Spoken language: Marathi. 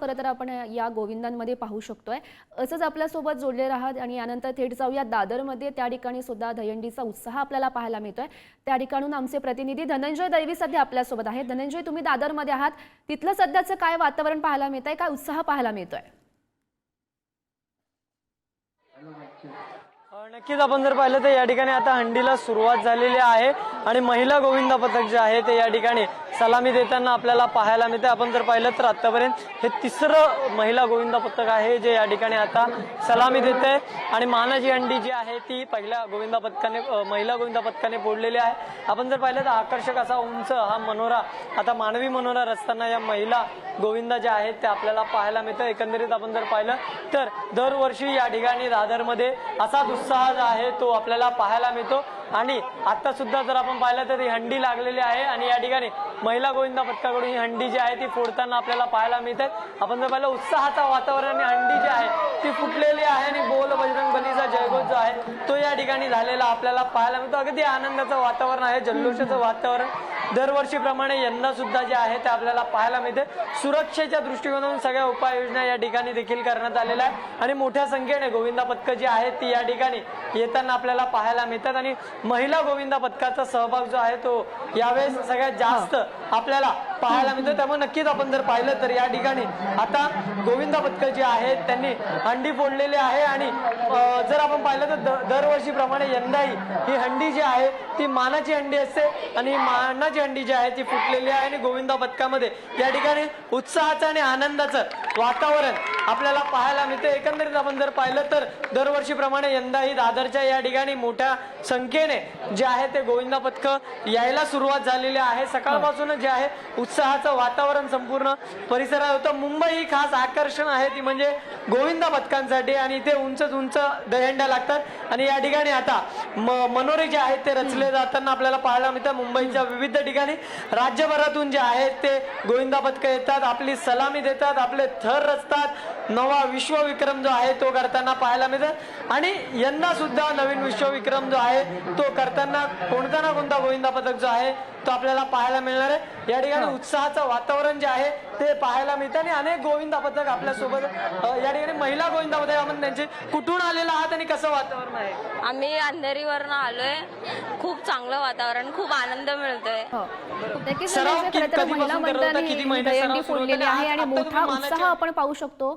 खरं तर आपण या गोविंदांमध्ये पाहू शकतोय. असंच आपल्यासोबत जोडले राहत आणि यानंतर थेट जाऊया दादरमध्ये. त्या ठिकाणी सुद्धा दहीहंडीचा उत्साह आपल्याला पाहायला मिळतोय. त्या ठिकाणून आमचे प्रतिनिधी धनंजय दैवी सध्या आपल्यासोबत आहेत. धनंजय तुम्ही दादरमध्ये आहात. तिथलं सध्याचं काय वातावरण पाहायला मिळतंय? काय उत्साह पाहायला मिळतोय? हो, नक्कीच. आपण जर पाहिलं तर या ठिकाणी आता हंडीला सुरुवात झालेली आहे. आणि महिला गोविंदा पथक जे आहे ते या ठिकाणी सलामी देताना आपल्याला पाहायला मिळते. आपण जर पाहिलं तर आतापर्यंत हे तिसरं महिला गोविंदा पथक आहे जे या ठिकाणी आता सलामी देत आहे. आणि मानाची अंडी जी आहे ती पहिल्या गोविंदा पथकाने महिला गोविंदा पथकाने फोडलेली आहे. आपण जर पाहिलं तर आकर्षक असा उंच हा मनोरा आता मानवी मनोरा रचताना या महिला गोविंदा ज्या आहेत त्या आपल्याला पाहायला मिळतं. एकंदरीत आपण जर पाहिलं तर दरवर्षी या ठिकाणी दादरमध्ये असाच उत्साह जो आहे तो आपल्याला पाहायला मिळतो. आणि आता सुद्धा जर आपण पाहिलं तर ही हंडी लागलेली आहे आणि या ठिकाणी महिला गोविंदा पथकाकडून ही हंडी जी आहे ती फोडताना आपल्याला पाहायला मिळते. आपण जर पाहिलं उत्साहाचं वातावरण आणि हंडी जी आहे ती फुटलेली आहे आणि बोल बजरंग बलीचा जयगो जो आहे तो या ठिकाणी झालेला आपल्याला पाहायला मिळतो. अगदी आनंदाचं वातावरण आहे जल्लोषाचं वातावरण. दरवर्षीप्रमाणे यंदा सुद्धा जे आहे ते आपल्याला पाहायला मिळते. सुरक्षेच्या दृष्टिकोनातून सगळ्या उपाययोजना या ठिकाणी देखील करण्यात आलेल्या आहे आणि मोठ्या संख्येने गोविंदा पथकं जी आहेत ती या ठिकाणी येताना आपल्याला पाहायला मिळतात. आणि महिला गोविंदा पथकाचा सहभाग जो आहे तो यावेळेस सगळ्यात जास्त आपल्याला पाहायला मिळतं त्यामुळे नक्कीच आपण जर पाहिलं तर या ठिकाणी आता गोविंदा पथकं जी आहेत त्यांनी हंडी फोडलेली आहे आणि जर आपण पाहिलं तर द- दरवर्षीप्रमाणे यंदाही ही हंडी जी आहे ती मानाची हंडी असते आणि मानाची हंडी जी आहे ती फुटलेली आहे आणि गोविंदा पथकामध्ये या ठिकाणी उत्साहाचं आणि आनंदाचं वातावरण आपल्याला पाहायला मिळतं. एकंदरीत आपण जर पाहिलं तर दरवर्षीप्रमाणे यंदाही दादरच्या या ठिकाणी मोठ्या संख्येने जे आहे ते गोविंदा पथक यायला सुरुवात झालेली आहे. सकाळपासूनच जे आहे उत्साहाचं वातावरण संपूर्ण परिसरात होतं. मुंबई ही खास आकर्षण आहे. ती म्हणजे गोविंदा पथकांसाठी आणि इथे उंच उंच दहीहंड्या लागतात. आणि या ठिकाणी आता म- मनोरे जे आहेत ते रचले जाताना आपल्याला पाहायला मिळतं. मुंबईच्या विविध ठिकाणी राज्यभरातून जे आहेत ते गोविंदा पथकं येतात. आपली सलामी देतात. आपले थर रचतात. नवा विश्वविक्रम जो आहे तो करताना पाहायला मिळतात आणि यंदा सुद्धा नवीन विश्वविक्रम जो आहे तो करताना कोणता ना कोणता गोविंदा पथक जो आहे तो आपल्याला पाहायला मिळणार आहे. या ठिकाणी उत्साहाचं वातावरण जे आहे ते पाहायला मिळतं. आणि अनेक गोविंदा पथक आपल्यासोबत या ठिकाणी महिला गोविंदा पथक आपण त्यांचे कुठून आलेला आहात आणि कसं वातावरण आहे? आम्ही अंधेरीवरनं आलोय. खूप चांगलं वातावरण खूप आनंद मिळतोय. हो. नक्कीच सराव खरं तर कधीपासून महिला करत होता? मंडळाने किती दहीहंडी फोडलेली? आहे आणि आता तुम्ही मोठा उत्साह आपण पाहू शकतो.